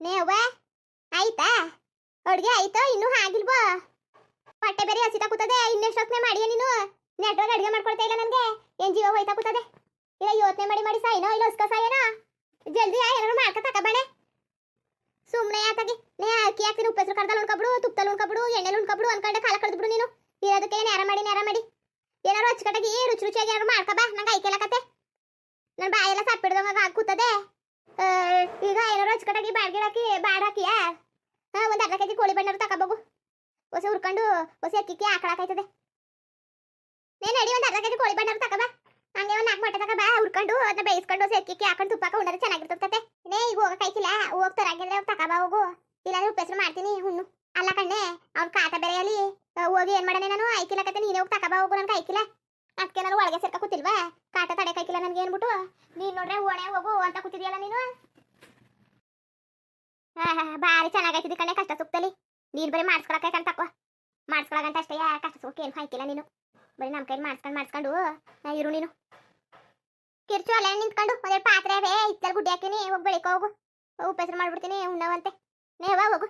ನೇವ ಆಯ್ತಾ? ಅಡುಗೆ ಆಯ್ತೋ? ಇನ್ನೂ ಆಗಿಲ್ವಾ? ಹೊಟ್ಟೆ ಬೇರೆ ಹಸಿತಾ ಕೂತದೆ. ಇನ್ನೆಷ್ಟೊತ್ತನೆ ಮಾಡಿಯ ನೀನು? ನೆಟ್ವಾಗ ಅಡುಗೆ ಮಾಡ್ಕೊಳ್ತಾ ಇಲ್ಲ ನನಗೆ. ಏನ್ ಜೀವ ಹೋಯ್ತಾ ಕೂತದೆ. ಇಲ್ಲ, ಯೋಚನೆ ಮಾಡಿ ಮಾಡಿ ಸಾಯಿನೋ? ಇಲ್ಲ, ಹೊಸ್ಕ ಸಾಯನೋ? ಜಲ್ದಿ ಏನಾರು ಮಾಡ್ಕ ತಕಬಾಣೆ ಸುಮ್ಮನೆ ಯಾತಾಗಿ ನೇ ಅಕ್ಕಿ ಹಾಕ್ತೀನಿ ಉಪ್ಪೆಸರು ಕರ್ದಲ್ಲಿ ಉಣ್ಕೊಬಿಡು ತುಪ್ಪದಲ್ಲಿ ಉಣ್ಕೊಬಿಡು, ಎಣ್ಣೆಲಿ ಉಣ್ಕೊಬಿಡು, ಅನ್ಕೊಂಡೆ ಕಾಲ ಕಳೆದ್ಬಿಡು ನೀನು. ಇರೋದಕ್ಕೆ ನೇರ ಮಾಡಿ ನೇರ ಮಾಡಿ? ಏನಾರು ಅಚ್ಚುಕಟ್ಟಾಗಿ ರುಚಿ ರುಚಿಯಾಗಿ ಏನಾರು ಮಾಡ್ಕಬಾ ನಂಗೆ ಐಕೆಲ್ಲ ಕತೆ ನನ್ನ ಬಾಯೆಲ್ಲ ಸಪ್ಪಿಡ್ದಂಗೆ ಕೂತದೆ. ಈಗ ಏನಾರು ಅಚ್ಚುಕಟ್ಟಾಗಿ ಬಾಡ್ಗೆ ಹಾಕಿ, ಬಾಡ್ ಹಾಕಿಯ? ಒಂದು ಅರ್ಧ ಕೆಜಿ ಕೋಳಿ ಬಣ್ಣರು ತಗೋಬೋಗು ಹೊಸ ಹುರ್ಕೊಂಡು ಹೊಸ ಅಕ್ಕಿಕ್ಕೆ ಹಾಕಳಾಕೈತದೆ ನೇನು ನಡಿ, ಒಂದು ಅರ್ಧ ಕೆಜಿ ಕೋಳಿ ಬಣ್ಣರು ತಗೋಬಾ ಹಂಗೆ ಒಂದು ನಾಲ್ಕು ಮೊಟ್ಟೆ ತಗೋಬಾ ಹುರ್ಕೊಂಡು ಅದನ್ನ ಬೇಯಿಸ್ಕೊಂಡು ಹೊಸ ಅಕ್ಕಿಕ್ಕೆ ಹಾಕೊಂಡು ತುಪ್ಪ ಉಂಡ್ರೆ ಚೆನ್ನಾಗಿರ್ತದೆ ನೇ ಈಗ ಹೋಗಕ್ ಐತಿಲ್ಲ ಹೋಗ್ತಾರ ಹಂಗಿದ್ರೆ ತಗೋಬಾ ಹೋಗು. ಇಲ್ಲಾಂದ್ರೆ ಉಪ್ಪೆಸರು ಮಾಡ್ತೀನಿ, ಹುಣ್ಣು. ಅಲ್ಲ ಕಣ್ಣೆ, ಅವ್ನ ಕಾಟ ಬೆರೆಯಲ್ಲಿ ಹೋಗಿ ಏನ್ ಮಾಡನೆ ನಾನು? ಐಕಿಲ್ಲ ಕತೆ, ನೀನೇ ಹೋಗಿ ತಗೋಬಾ ಹೋಗು ನನ್ಗೆ ಐಕಿಲ್ಲ ಅದಕ್ಕೆ ನಾನು ಒಳಗೆ ಸೇರ್ಕ ಕೂತಿಲ್ವಾ? ಕಾಟ ತಡೆ ಕೈಕಿಲ್ಲ ನನಗೆ ಏನ್ಬಿಟ್ಟು? ನೀನ್ ನೋಡ್ರೆ ಓಣೆ ಹೋಗು ಅಂತ ಕೂತಿದೆಯಲ್ಲ ನೀನು? ಭಾರಿ ಚೆನ್ನಾಗೈತಿದ್ ಕಣೆ ಕಷ್ಟ ಸುಕ್ತಲಿ ನೀನ್ ಬರೀ ಮಾಡಿಸ್ಕೊಳಕ್ಕೆ ಕಣ್ ತಕೋ. ಮಾಡಿಸ್ಕೊಳಗಂತ ಅಷ್ಟೇ ಕಷ್ಟ ಸುಖ ಏನು ಹಾಕಿಲ್ಲ ನೀನು. ಬರೀ ನಮ್ಮ ಕೈಲಿ ಮಾಡಿಸ್ಕೊಂಡು ಮಾಡಿಸ್ಕೊಂಡು ಇರು ನೀನು. ಕಿರ್ಚು ಅಲ್ಲ ನಿಂತ್ಕೊಂಡು ಒಂದೆರಡು ಪಾತ್ರೆ ಬೇ ಇತ್ತಲ್ಲಿ ಗುಡ್ಡಿ ಹಾಕಿನಿ, ಹೋಗಿ ಬೆಳಿಕ, ಹೋಗು. ಉಪ್ಪೆಸರು ಮಾಡ್ಬಿಡ್ತೀನಿ, ಉಣ್ಣವಂತೆ. ನೇವ ಹೋಗು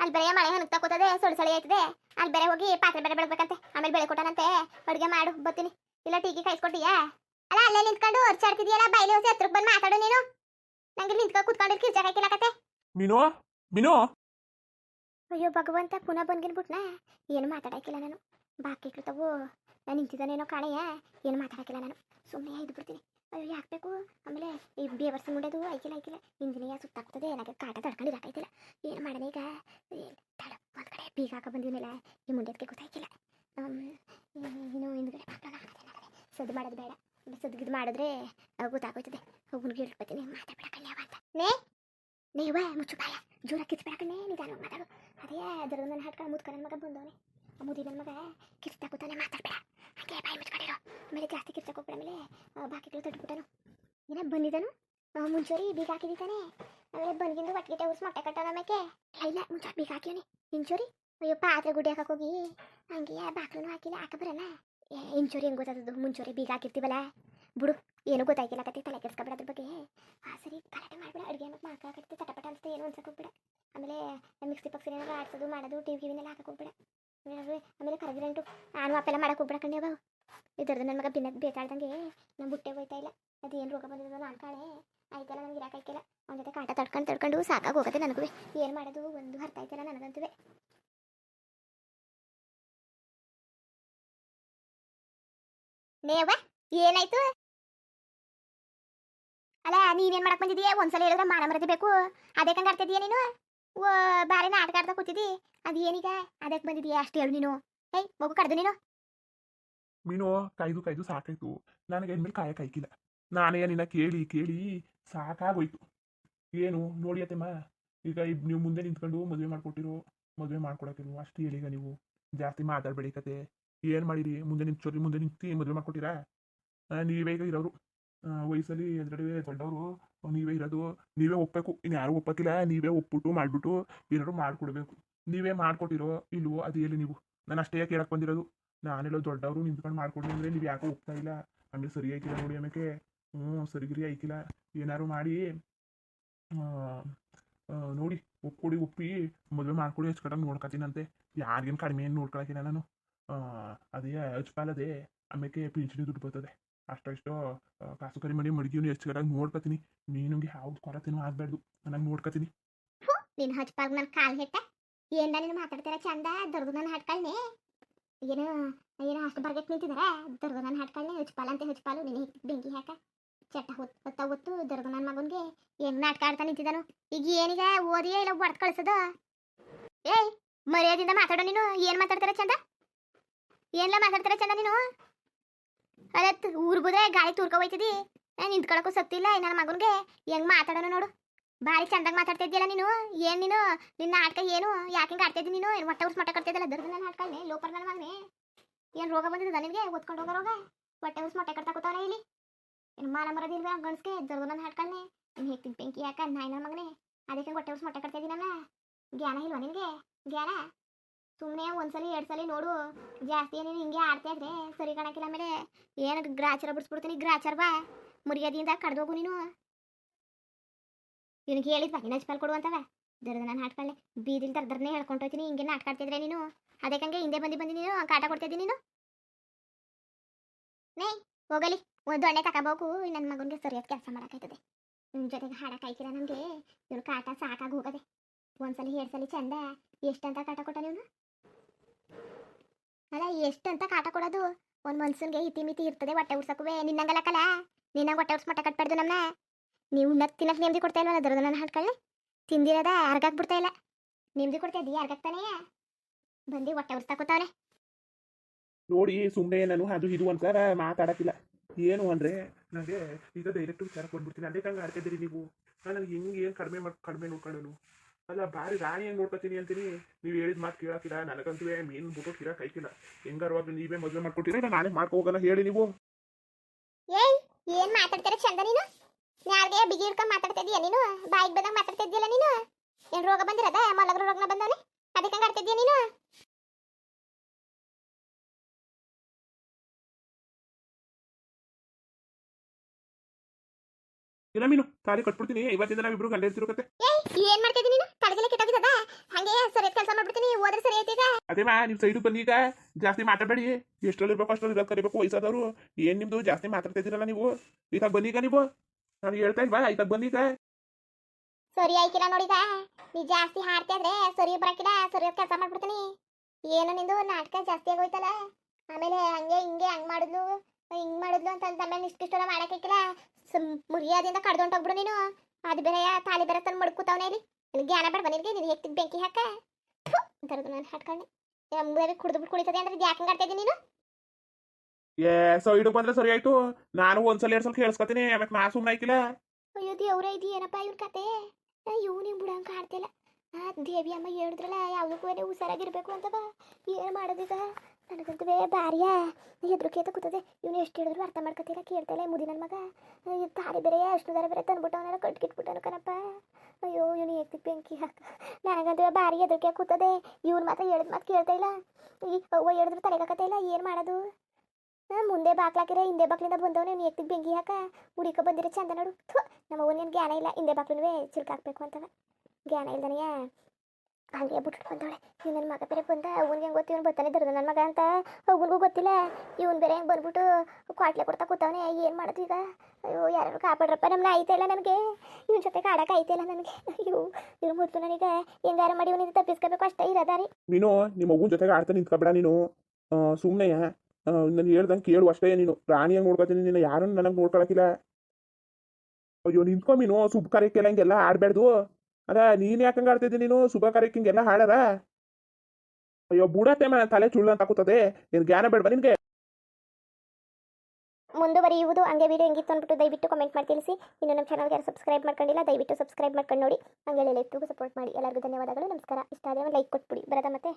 ಅಲ್ಲಿ ಬೇರೆ ಮಳೆ ಹನುಕ್ತಾ ಕೂತದೆ ಸೊಳಿ ಸಳಿ ಆಯ್ತದೆ. ಅಲ್ಲಿ ಬೇರೆ ಹೋಗಿ ಪಾತ್ರೆ ಬೇರೆ ಬೆಳಗ್ಬೇಕಂತೆ. ಆಮೇಲೆ ಬೆಳೆ ಕೊಟ್ಟನಂತೆ, ಅಡುಗೆ ಮಾಡು ಬರ್ತೀನಿ ಇಲ್ಲ ಟೀಗೆ ಕಾಯಿಸ್ಕೊಟ್ಟಿಯಾ ಅಲ್ಲ ಅಲ್ಲೇ ನಿಂತ್ಕೊಂಡು ಹೊರ್ಚಾಡ್ತಿದ್ಯಲ್ಲ ಬೈಲಿ ಹೊಸ ಹತ್ರಕ್ಕೆ ಬಂದು ಮಾತಾಡು ನೀನು. ನಂಗೆ ನಿಂತ್ಕೊಂಡು ಕುತ್ಕೊಂಡು ಕಿರ್ಚಾಕ ಹಾಕಿಲ್ಲ ಕತೆ ಮೀನು? ಮೀನು? ಅಯ್ಯೋ ಭಗವಂತ ಪುನಃ ಬಂದ್ಗಿನ್ಬಿಟ್ನಾ ಏನು ಮಾತಾಡಕ್ಕಿಲ್ಲ ನಾನು. ಬಾಕಿ ತಗೋ ನಾನು ನಿಂತಿದ್ದಾನೇನೋ ಕಾಣೆಯ. ಏನು ಮಾತಾಡಕ್ಕಿಲ್ಲ ನಾನು. ಸುಮ್ಮನೆ ಇದು ಬಿಡ್ತೀನಿ. ಅಯ್ಯೋ ಯಾಕಬೇಕು ಆಮೇಲೆ ಈ ಬೇವರ್ಸಿ ಮುಂಡೆದು ಐಕಿಲ್ಲ ಐಕಿಲ್ಲ. ಇಂಜಿನಿಯ ಸುತ್ತಾಗ್ತದೆ ನನಗೆ ಕಾಟ ತಡ್ಕೊಂಡು ಇರಕೈತಿಲ್ಲ ಏನು ಮಾಡೋಣ ಈಗ? ತಡ ಒಂದು ಕಡೆ ಬೀಗ ಹಾಕ ಬಂದಿದ್ಮೇಲೆ ಈ ಮುಂಡೆದಕ್ಕೆ ಗೊತ್ತಾಯ್ತಿಲ್ಲ ಏನು ಹಿಂದ್ಗಡೆ ಹಿಂದ್ಗಡೆ ಸದ್ದು ಮಾಡೋದು ಬೇಡ. ಸದ್ದು ಗಿದ್ದು ಮಾಡಿದ್ರೆ ಗೊತ್ತಾಗೋಯ್ತದೆ. ಹುಡುಗಿ ಹೇಳ್ಕೊತೀನಿ ಮಾತಾಡ್ಬಿಡಕಲ್ಲ ಅಂತ. ನೇ ನೀವ ಮುಚ್ಚು ಬಾಯ. ಜೋರ ನೇ ನಿಧಾನ ಮಾತಾಡು. ಅದೇ ಅದರ ನನ್ನ ಹಾಡ್ಕೊಂಡು ಮುದ್ಕ ನನ್ನ ಮಗ ಬಂದವನೆ. ಮುದಿ ನನ್ನ ಮಗ ಕಿರ್ತಾ ಕೂತಾನೆ, ಮಾತಾಡ್ಬೇಡ. ಹಾಗೆ ಬಾಯಿ ಮುಚ್ಕೊಂಡಿರೋ. ಆಮೇಲೆ ಜಾಸ್ತಿ ಕಿರ್ಚಕ್ಕೆ ಹೋಗ್ಬಿಡ ಆಮೇಲೆ ಬಾಕಿಗಳು ತಟ್ಬಿಟ್ಟನು ಏನ ಬಂದಿದ್ದನು? ಮುಂಚೂರಿ ಬೀಗ ಹಾಕಿದ್ದಾನೆ ಆಮೇಲೆ ಬಂದ್ಗಿಂದು ಒಟ್ಟಿಗೆ ಉರ್ಸ್ ಮೊಟ್ಟೆ ಕಟ್ಟೋಣ ಆಮೇಲೆ ಇಲ್ಲ ಮುಂಚೆ ಬೀಗ ಹಾಕಿವನಿ ಇಂಚೂರಿ ಅಯ್ಯೋ, ಪಾತ್ರೆ ಗುಡಿ ಹಾಕಕ್ಕೆ ಹೋಗಿ ಹಂಗೆ ಬಾಕ್ಲೂ ಹಾಕಿಲ್ಲ ಹಾಕ ಬರಲ್ಲ ಇಂಚೂರಿ ಹೆಂಗೆ ಗೊತ್ತಾದದು ಮುಂಚೂರಿ ಬೀಗ ಹಾಕಿರ್ತೀವಲ್ಲ? ಬುಡು, ಏನು ಗೊತ್ತಾಗಿಲ್ಲ ಕತೆ, ತಲೆ ಕೆಡ್ಸ್ಕೊಬೇಡ ಅದ್ರ ಬಗ್ಗೆ. ಆ, ಸರಿ, ಗಲಾಟೆ ಮಾಡ್ಬೇಡ, ಅಡುಗೆ ಮತ್ತೆ ಮಾಡ್ಕೊಳಕತ್ತೆ ಚಟಪಟ ಅನ್ಸುತ್ತೆ, ಏನು ಅನ್ಸಕ್ಕೆ ಹೋಗ್ಬಿಡ. ಆಮೇಲೆ ಮಿಕ್ಸಿ ಪಕ್ಸಿ ಏನಾದ್ರು ಆಡ್ಸೋದು, ಮಾಡೋದು ಟಿವಿ ಗಿವಿನೆಲ್ಲ ಹಾಕಕ್ಕೆ ಹೋಗ್ಬೇಡ. ಆಮೇಲೆ ಕರೆದಿರಂಟು, ನಾನು ಅಪ್ಪೆಲ್ಲ ಮಾಡಕ್ಕೆ ಹೋಗ್ಬೇಡ ಕಣ್ಣೆ ಬಾವು ಇದ್ರದ್ದು ನನ್ನ ಮಗ ಬಿನ್ನ ಬೇಕಾಡ್ದಂಗೆ ನಮ್ಮ ಬುಟ್ಟೆ ಹೋಯ್ತಾ ಇಲ್ಲ. ಅದು ಏನು ರೋಗ ಬಂದಿದ್ದು ನಾನು ಕಾಣೆ. ಆಯ್ತಲ್ಲ, ನನಗೆ ಇರಕ್ಕಾಯ್ತಿಲ್ಲ ಅವನ ಜೊತೆ ಕಾಟ ತಡ್ಕೊಂಡು ತಡ್ಕೊಂಡು ಸಾಕಾಗಿ ಹೋಗುತ್ತೆ ನನಗೂ ಏನು ಮಾಡೋದು, ಒಂದು ಅರ್ಥ ಆಯ್ತಲ್ಲ ನನಗಂತೂ ನೇವ ಏನಾಯ್ತು? ಅಲ್ಲ ನೀನೇನ್ ಮಾಡಕ್ ಬಂದಿದೀಯ? ಒಂದ್ಸಲ ಹೇಳಿದ್ರೆ ಮಾನ ಅದೇ ಅದಕ್ಕೆ ಹಂಗ ಆಡ್ತಿದೀಯ ನೀನು? ಓ, ಬಾರಿ ನಾಟಕ ಆಡ್ತಾ ಕೂತಿದ್ದಿ. ಅದು ಏನೀಗ ಅದಕ್ಕೆ ಬಂದಿದೀಯ? ಅಷ್ಟು ಹೇಳು ನೀನು. ಏಯ್, ಮಗು ಕಡ್ದು ನೀನು. ಮೀನು, ಕೈದು ಕೈದು ಸಾಕಾಯ್ತು. ನನಗೆ ಇನ್ಮೇಲೆ ಕಾಯ ಕೈಕಿಲ್ಲ ನಾನೇ ನಿನ್ನ ಕೇಳಿ ಕೇಳಿ ಸಾಕಾಗೋಯ್ತು. ಏನು, ನೋಡಿ ಅತ್ತೆಮ್ಮ. ಈಗ ಇಬ್, ನೀವು ಮುಂದೆ ನಿಂತ್ಕೊಂಡು ಮದುವೆ ಮಾಡ್ಕೊಟ್ಟಿರೋ, ಮದುವೆ ಮಾಡ್ಕೊಡಕ್ಕಿರು ಅಷ್ಟು ಹೇಳಿಗ ನೀವು? ಜಾಸ್ತಿ ಮಾತಾಡಬೇಡಿ ಕತೆ. ಏನು ಮಾಡಿರಿ ಮುಂದೆ ನಿಂತೋರಿ ಮುಂದೆ ನಿಂತು ಮದುವೆ ಮಾಡ್ಕೊಟ್ಟಿರಾ? ನೀವೇ ಈಗ ಇರೋರು ವಯಸ್ಸಲ್ಲಿ ಎದುರುಗಡೆ ದೊಡ್ಡವರು. ನೀವೇ ಇರೋದು. ನೀವೇ ಒಪ್ಪಬೇಕು ಇನ್ನು ಯಾರು ಒಪ್ಪಕ್ಕಿಲ್ಲ. ನೀವೇ ಒಪ್ಪಿಟ್ಟು ಮಾಡ್ಬಿಟ್ಟು ಏನಾದ್ರು ಮಾಡ್ಕೊಡ್ಬೇಕು. ನೀವೇ ಮಾಡ್ಕೊಟ್ಟಿರೋ ಇಲ್ವೋ ಅದು ಹೇಳಿ ನೀವು. ನಾನು ಅಷ್ಟೇ ಕೇಳಕ್ ಬಂದಿರೋದು? ನಾನೆಲ್ಲೋ ದೊಡ್ಡವರು ನಿಂತ್ಕೊಂಡು ಮಾಡ್ಕೊಡಿ ಅಂದ್ರೆ ನೀವು ಯಾಕೋ ಒಪ್ತಾ ಇಲ್ಲ? ಆಮೇಲೆ ಸರಿ ಆಯ್ತಿಲ್ಲ ನೋಡಿ ಆಮೇಲೆ ಹ್ಞೂ ಸರಿಗಿರಿ ಆಯ್ತಿಲ್ಲ ಏನಾರು ಮಾಡಿ ನೋಡಿ ಒಪ್ಕೊಡಿ, ಒಪ್ಪಿ ಮದುವೆ ಮಾಡ್ಕೊಡಿ. ಹಚ್ಕಟ್ಟಾಗ ನೋಡ್ಕೊತೀನಂತೆ ಯಾರಿಗೇನು ಕಡಿಮೆ ಏನು ನೋಡ್ಕೊಳಕಿಲ್ಲ ನಾನು. ಅದೇ ಹಚ್ಪಾಲದೆ ಆಮೇಲೆ ಪಿಂಚಣಿ ದುಡ್ಡು ಬರ್ತದೆ. ಅಷ್ಟು ಇಷ್ಟೋ ಕಾಸು ಕರಿ ಮಾಡಿ ಎಷ್ಟು ಕಡೆ ನೋಡ್ಕೊತೀನಿ. ನೀನುಗೆ ಯಾವ್ದು ಕೊರತೆನೂ ಆಗ್ಬಾರ್ದು ನನಗೆ ನೋಡ್ಕೊತೀನಿ. ನೀನು ಹಚ್ಪಾಗ ನನ್ನ ಕಾಲ್ ಹೆಟ್ಟ. ಏನ ನೀನು ಮಾತಾಡ್ತೀರ ಚಂದ? ದರ್ದು ನನ್ನ ಹಾಡ್ಕಳ್ನೆ ಏನು ಏನು ಅಷ್ಟು ಬರ್ಗೆಟ್ ನಿಂತಿದಾರ? ದರ್ದು ನನ್ನ ಹಾಡ್ಕಳ್ನೆ ಹಚ್ಪಾಲ ಅಂತ ಹಚ್ಪಾಲು ನೀನು ಬೆಂಕಿ ಹಾಕ. ಚಟ್ಟ ಹೊತ್, ಹೊತ್ತ ಹೊತ್ತು ದರ್ದು ನನ್ನ ಮಗನ್ಗೆ ಹೆಂಗ್ ನಾಟಕ ಆಡ್ತಾ ಈಗ ಏನೀಗ ಓದಿಯೇ ಇಲ್ಲ ಬಡ್ದು ಕಳ್ಸೋದು. ಏಯ್, ಮರ್ಯಾದಿಂದ ಮಾತಾಡೋ ನೀನು? ಏನ್ ಮಾತಾಡ್ತಾರ ಚಂದ? ಏನ್ಲ ಮಾತಾಡ್ತಾರ ಚಂದ ನೀನು? ಅದತ್ ಊರ್ ಬುದ್ರೆ ಗಾಳಿ ತೂರ್ಕ ನಾನು ನಿಂತ್ಕೊಳಕ್ಕೂ ಸತ್ತಿಲ್ಲ ನನ್ನ ಮಗನ್ಗೆ. ಹೆಂಗ್ ಮಾತಾಡೋಣ ನೋಡು. ಭಾರಿ ಚಂದಾಗಿ ಮಾತಾಡ್ತಿದ್ದೀಯಲ್ಲ ನೀನು. ಏನ್ ನೀನು? ನಿನ್ನ ಆಟಕ ಏನು? ಯಾಕೆ ಹಿಂಗೆ ಆಡ್ತಿದ್ದಿ ನೀನು? ಏನು ಹೊಟ್ಟೆ ಉರ್ಸ್ ಮಟ್ಟ ಕಟ್ತಿದ್ದಲ್ಲ? ದರ್ದ ನನ್ನ ಹಾಡ್ಕಳ್ನೆ ಲೋಪರ್ ನನ್ನ ಮಗನೇ ಏನ್ ರೋಗ ಬಂದಿದ್ದ ನಿನಗೆ? ಓದ್ಕೊಂಡು ಹೋಗೋ ರೋಗ? ಹೊಟ್ಟೆ ಉರ್ಸ್ ಮೊಟ್ಟೆ ಕಟ್ತಾ ಕೂತವನ ಇಲ್ಲಿ. ಏನು ಮಾನ ಮರದಿಲ್ವೇ ಗಣಸ್ಗೆ ದರ್ದ ನನ್ನ ಹಾಡ್ಕಳ್ನೆ ನೀನು ಹೇಗ್ತೀನಿ ಬೆಂಕಿ ಯಾಕ ನಾಯಿ ಮಗನೇ. ಅದಕ್ಕೆ ಹೊಟ್ಟೆ ಉರ್ಸ್ ಮೊಟ್ಟೆ ಕಟ್ತಾ ಇದ್ದೀನಲ್ಲ ಜ್ಞಾನ ಇಲ್ವಾ ನಿನಗೆ? ಜ್ಞಾನ? ಸುಮ್ಮನೆ ಒಂದ್ಸಲಿ ಎರಡು ಸಲ ನೋಡು. ಜಾಸ್ತಿ ನೀನು ಹಿಂಗೆ ಆಡ್ತಾ ಇದ್ರೆ ಸರಿ ಕಾಣಕ್ಕಿಲ್ಲ ಆಮೇಲೆ ಏನು ಗ್ರಾಚಾರ ಬಿಡಿಸ್ಬಿಡ್ತೀನಿ, ಗ್ರಾಚಾರ ಬಾ. ಮುರಿಯೋದಿಂದ ಕಡ್ದೋಗು ನೀನು. ಇವನಿಗೆ ಹೇಳಿದ್ವಾ ನೀನು ಹಚ್ಪಾಲ್ ಕೊಡು ಕೊಡುವಂತವ ದರದ ನಾನು ಹಾಡ್ಕೊಳ್ಳೆ ಬೀದಿಲ್ ದರ್ದರ್ನೇ ಹೇಳ್ಕೊಂಡು ಹೋಗ್ತೀನಿ ಹಿಂಗೆ ನಾಟಕ ಆಡ್ತಿದ್ರೆ ನೀನು. ಅದಕ್ಕಂಗೆ ಹಿಂದೆ ಬಂದು ಬಂದು ನೀನು, ಕಾಟ ಕೊಡ್ತಿದ್ದೀನಿ ನೀನು. ನೇ, ಹೋಗಲಿ. ಒಂದು ದೊಣ್ಣೆ ತಗೋಬೇಕು ನನ್ನ ಮಗನಿಗೆ ಸರಿಯಾದ ಕೆಲಸ ಮಾಡೋಕ್ಕಾಯ್ತದೆ. ನಿಮ್ಮ ಜೊತೆಗೆ ಹಾಡಕ್ಕೆ ನಮಗೆ ಇವನು ಕಾಟ ಸಾಕಾಗಿ ಹೋಗದೆ. ಒಂದ್ಸಲಿ ಎರಡು ಸಲ ಚಂದ. ಎಷ್ಟಂತ ಕಾಟ ಕೊಟ್ಟ ನೀವು ಅಲ್ಲ ಅಂತ ಕಾಟ ಕೊಡೋದು? ಒಂದು ಮನ್ಸನ್ಗೆ ಇತಿ ಮಿತಿ ಇರ್ತದೆ, ಹೊಟ್ಟೆ ಉಡ್ಸಕ್ಕೂ ನಿನ್ನಂಗಲ್ಲಕ್ಕಲ್ಲ ನಿನ್ನ ಹೊಟ್ಟೆ ಉಡ್ಸ್ ಮಟ್ಟ ಕಟ್ಬಾರ್ದು ನಮ್ಮನ್ನ ನೀವು ನಕ್ ತಿನ್ನಕ್ಕೆ ನೆಮ್ಮದಿ ಕೊಡ್ತಾ ಇಲ್ವಲ್ಲ ಅದರ ನನ್ನ ಹಾಡ್ಕೊಳ್ಳಿ ತಿಂದಿರೋದ ಅರ್ಗಾಕ್ ಬಿಡ್ತಾ ಇಲ್ಲ. ನೆಮ್ಮದಿ ಕೊಡ್ತಾ ಇದೀಯ ಅರ್ಗಾಕ್ತಾನೆ ಬಂದು ಹೊಟ್ಟೆ ಉರ್ಸ್ತಾಕೋತಾವನೆ ನೋಡಿ ಸುಮ್ಮನೆ ನಾನು ಅದು ಇದು ಅಂತ ಮಾತಾಡಕ್ಕಿಲ್ಲ ಏನು ಅಂದರೆ ನನಗೆ ಈಗ ಡೈರೆಕ್ಟ್ ವಿಚಾರ ಕೊಟ್ಬಿಡ್ತೀನಿ ಅದೇ ಕಂಗ ಆಡ್ತಿದ್ದೀರಿ ನೀವು. ನಾನು ಹಿಂಗೆ ಏನು ಕಡಿಮೆ ಮಾಡಿ, ಕಡಿಮೆ ನೋಡ್ಕೊಂಡನು ಅಲ್ಲ, ಬಾರಿ ರಾಣಿ ಹೆಂಗ್ ನೋಡ್ಕೊತೀನಿ ಅಂತೀನಿ. ನೀವು ಹೇಳಿದ ಮಾತು ಕೇಳಕ್ಕಿಲ್ಲ ನನಗಂತೂ ಮೀನು ಬಿಟ್ಟು ಕೈಕಿಲ್ಲ. ಆಯ್ತಿಲ್ಲ ಹೆಂಗಾರವಾಗ ನೀವೇ ಮದುವೆ ಮಾಡ್ಕೊಟ್ಟಿರ ಇಲ್ಲ, ನಾನೇ ಮಾಡ್ಕೊ ಹೋಗಲ್ಲ, ಹೇಳಿ ನೀವು. ಏಯ್, ಏನ್ ಮಾತಾಡ್ತಾರೆ ಚಂದ ನೀನು? ಯಾರಿಗೆ ಬಿಗಿ ಹಿಡ್ಕೊಂಡು ಮಾತಾಡ್ತಾ ನೀನು? ಬಾಯಿಗೆ ಬಂದಾಗ ಮಾತಾಡ್ತಾ ನೀನು? ಏನ್ ರೋಗ ಬಂದಿರದ? ಮಲಗ್ರ ರೋಗನ ಬಂದವನೆ? ಅದಕ್ಕೆ ಹಂಗೆ ಆಡ್ತಿದ್ಯಾ ನೀನು? ಇಲ್ಲ ಮೀನು? ತಾಳಿ ಕಟ್ಬಿಡ್ತೀನಿ. ಇವತ್ತಿಂದ ನಾವಿಬ್ರು ಗಂಡ ಇರ್ತಿರೋ ಕತೆ ಏನ್ ಮಾಡ್ತಿದ್ದೀನಿ ನೀನು? ತಲೆಗೆಲ್ಲ ಕೆಟ್ಟೋಗಿದ್ದದ? ಹಂಗೆ ಸರಿ ಕೆಲಸ ಮಾಡ್ಬಿಡ್ತೀನಿ. ಹೋದ್ರೆ ಸರಿ ಐತೀಗ ಅದೇ ಮಾ ನೀವು ಸೈಡ್ ಬನ್ನಿ ಈಗ. ಜಾಸ್ತಿ ಮಾತಾಡಬೇಡಿ. ಎಷ್ಟರಲ್ಲಿ ಇರ್ಬೇಕು ಅಷ್ಟರಲ್ಲಿ ಇರೋದು ಕರಿಬೇಕು ವಯಸ್ಸಾದವರು. ಏನು ನಿಮ್ಮದು ಜಾಸ್ತಿ ಮಾತಾಡ್ತಿದ್ದೀರಲ್ಲ ನೀವು? ಈಗ ಬನ್ನಿ ಈಗ ನೀವು. ನಾನು ಹೇಳ್ತಾ ಇಲ್ವಾ? ಈಗ ಬನ್ನಿ ಈಗ. ಸರಿ ಆಯ್ಕಿಲ್ಲ ನೋಡಿದ ನೀ ಜಾಸ್ತಿ ಹಾಡ್ತಿದ್ರೆ ಸರಿ ಬರಕಿಲ್ಲ. ಸರಿ ಕೆಲಸ ಮಾಡ್ಬಿಡ್ತೀನಿ. ಏನು ನಿಂದು? ನಾಟಕ ಜಾಸ್ತಿ ಆಗೋಯ್ತಲ್ಲ. ಆಮೇಲೆ ಹಂಗೆ ಹಿಂಗೆ ಹಂಗ್ ಮಾಡಿದ್ಲು. ಹಿಂಗ್ ಮಾಡಿದ್ಲು ಅಂತ ಆಮೇಲೆ ಇಷ್ಟಿಷ್ಟೆಲ್ಲ ಮಾಡಕ್ಕಿಲ್ಲ ಮುರಿಯಾದಿಂದ ಕಡ್ದೊಂಟೋಗ್ಬಿಡು ನೀನು. ಅದು ಬೇರೆ ತಾಲಿ ಬೇರೆ ತಂದು ಮಡ್ಕೂತಾವನೆ ಇಲ್ಲಿ. ಇಲ್ಲಿ ಜ್ಞಾನ ಬೇಡ ನಿನಗೆ? ನೀನು ಹೆಕ್ತಿದ್ ಬೆಂಕಿ ಹಾಕ. ತರದು ನಾನು ಹಾಡ್ಕೊಂಡೆ ಎಂಬುದಾಗಿ ಕುಡಿದು ಬಿಟ್ಟು ಕುಳಿತದೆ ಅಂದ್ರೆ ಯಾಕೆ ಹಂಗೆ ಆಡ್ತಾ ಇದ್ದೀನಿ ನೀನು? ಏ ಸೈಡು ಬಂದ್ರೆ ಸರಿ ಆಯ್ತು. ನಾನು ಒಂದ್ಸಲ ಎರಡು ಸಲ ಕೇಳಿಸ್ಕೊತೀನಿ. ಆಮೇಲೆ ನಾ ಸುಮ್ಮನೆ ಆಯ್ತಿಲ್ಲ ಅಯ್ಯೋ ದೇವ್ರ ಇದು ಏನಪ್ಪ ಇವ್ರ ಕತೆ? ಇವ್ನು ಬಿಡಂಗೆ ಕಾಡ್ತಿಲ್ಲ ಆ ದೇವಿ ಅಮ್ಮ ಹೇಳಿದ್ರಲ್ಲ ಯಾವ್ದಕ್ಕೂ ಹುಷಾರಾಗಿರ್ಬೇಕು ಅಂತ ಬಾ. ಏನು ಮಾಡೋದೀಗ ನನಗಂತೂ ಭಾರಿಯ. ಹೆದ್ರಿಕೆ ಕೂತದೆ. ಇವನು ಎಷ್ಟು ಹೇಳಿದ್ರು ಅರ್ಥ ಮಾಡ್ಕೊತಿಲ್ಲ ಕೇಳ್ತಾಯಿಲ್ಲ ಮುದಿ ನನ್ನ ಮಗ. ತಾಳಿ ಬೇರೆ, ಅಷ್ಟು ದರ ಬೇರೆ ತಂದ್ಬಿಟ್ಟವನೆಲ್ಲ ಕಟ್ಕಿಟ್ಬಿಟ್ಟನು ಕಣಪ್ಪ. ಅಯ್ಯೋ, ಇವನು ಎತ್ತಿ ಬೆಂಕಿ ಹಾಕ ನನಗಂತೂ ಭಾರಿ ಹೆದ್ರಿಕೆ ಕೂತದೆ. ಇವ್ನು ಮಾತ್ರ ಹೇಳಿದ ಮಾತು ಕೇಳ್ತಾ ಇಲ್ಲ. ಈ ಅವ್ವ ಹೇಳಿದ್ರು ತಲೆಗಾಕತ್ತ ಇಲ್ಲ. ಏನು ಮಾಡೋದು? ಮುಂದೆ ಬಾಕ್ಲಾಕಿರ ಹಿಂದೆ ಬಾಕ್ಲಿಂದ ಬಂದವನು ನೀನು ಎತ್ತಿಗೆ ಬೆಂಕಿ ಹಾಕ. ಹುಡಿಕ ಬಂದಿರೋ ಚಂದ ನೋಡು. ಥು, ನಮ್ಮ ಅವ್ವನೇನು ಜ್ಞಾನ ಇಲ್ಲ. ಹಿಂದೆ ಬಾಕ್ಲುವೆ ಚಿಲ್ಕ ಅಂತ ಅಂತವ. ಜ್ಞಾನ ಇಲ್ದನೆಯ ಹಂಗೆ ಬಿಟ್ಟು ಬಂದವಳೆ ಇವ್ ನನ್ನ ಮಗ ಬೇರೆ ಬಂದ, ಅವ್ನಿಗೆ ಹೆಂಗೆ ಗೊತ್ತಿ? ಇವ್ನು ಬರ್ತಾನೆ ದರ್ದ ನನ್ನ ಮಗ ಅಂತ? ಅವನಿಗೂ ಗೊತ್ತಿಲ್ಲ. ಇವ್ನು ಬೇರೆ ಹೆಂಗೆ ಬಂದ್ಬಿಟ್ಟು ಕ್ವಾಟ್ಲೆ ಕೊಡ್ತಾ ಕೂತವನೆ, ಏನು ಮಾಡೋದು ಈಗ? ಅಯ್ಯೋ ಯಾರು ಕಾಪಾಡ್ರಪ್ಪ ನಮ್ಮನ್ನ ಆಯ್ತಾ ನನಗೆ? ಇವನ ಜೊತೆಗೆ ಆಡಕ್ಕೆ ಇಲ್ಲ ನನಗೆ? ಅಯ್ಯೋ, ಇವ್ರು ಮೊದಲು ನನಗೆ. ಹೆಂಗಾರ ಮಾಡಿ ಇವನಿಂದ ತಪ್ಪಿಸ್ಕೋಬೇಕು, ಅಷ್ಟೇ ಇರೋದಾರಿ ನೀನು ನಿಮ್ಮ ಮಗುನ ಜೊತೆಗೆ ಆಡ್ತಾ ನಿಂತ್ಕೊಬೇಡ ನೀನು. ಸುಮ್ಮನೆ ನಾನು ಹೇಳ್ದಂಗೆ ಕೇಳು ಅಷ್ಟೇ ನೀನು. ರಾಣಿಯಾಗಿ ನೋಡ್ಕೊತೀನಿ ನೀನು ಯಾರನ್ನು ನನಗೆ ನೋಡ್ಕೊಳಕಿಲ್ಲ. ಅಯ್ಯೋ ನಿಂತ್ಕೊಂಬಿನು ಸುಬ್ ಕಾರ್ಯಕ್ಕೆಲ್ಲ ಹಿಂಗೆಲ್ಲ ಆಡಬೇಡ್ದು ಅದ ನೀನ್ ಯಾಕಂಗ ಆಡ್ತಿದ್ದಿ ನೀನು? ಶುಭ ಕಾರ್ಯಕ್ಕೆ ಹಿಂಗೆಲ್ಲ ಹಾಡಾರ ಅಯ್ಯೋ ಬುಡತ್ತೆ ಮನೆ ತಲೆ ಚುಳ್ಳು ಅಂತ ಹಾಕುತ್ತದೆ. ನಿನ್ ಜ್ಞಾನ ಬೇಡವಾ ನಿನ್ಗೆ? ಮುಂದುವರಿಯುವುದು ಹಂಗೆ ವಿಡಿಯೋ ಹೆಂಗಿತ್ತು ಅಂದ್ಬಿಟ್ಟು ದಯವಿಟ್ಟು ಕಮೆಂಟ್ ಮಾಡಿ, ತಿಳಿಸಿ. ಇನ್ನು ನಮ್ಮ ಚಾನಲ್ಗೆ ಯಾರು ಸಬ್ಸ್ಕ್ರೈಬ್ ಮಾಡ್ಕೊಂಡಿಲ್ಲ, ದಯವಿಟ್ಟು ಸಬ್ಸ್ಕ್ರೈಬ್ ಮಾಡ್ಕೊಂಡು ನೋಡಿ. ಹಂಗೆ ಎಲ್ಲರಿಗೂ ಸಪೋರ್ಟ್ ಮಾಡಿ. ಎಲ್ಲರಿಗೂ ಧನ್ಯವಾದಗಳು. ನಮಸ್ಕಾರ. ಇಷ್ಟ ಆದರೆ ಒಂದು ಲೈಕ್ ಕೊಟ್ಬಿಡಿ. ಬರೋದಾ ಮತ್ತೆ?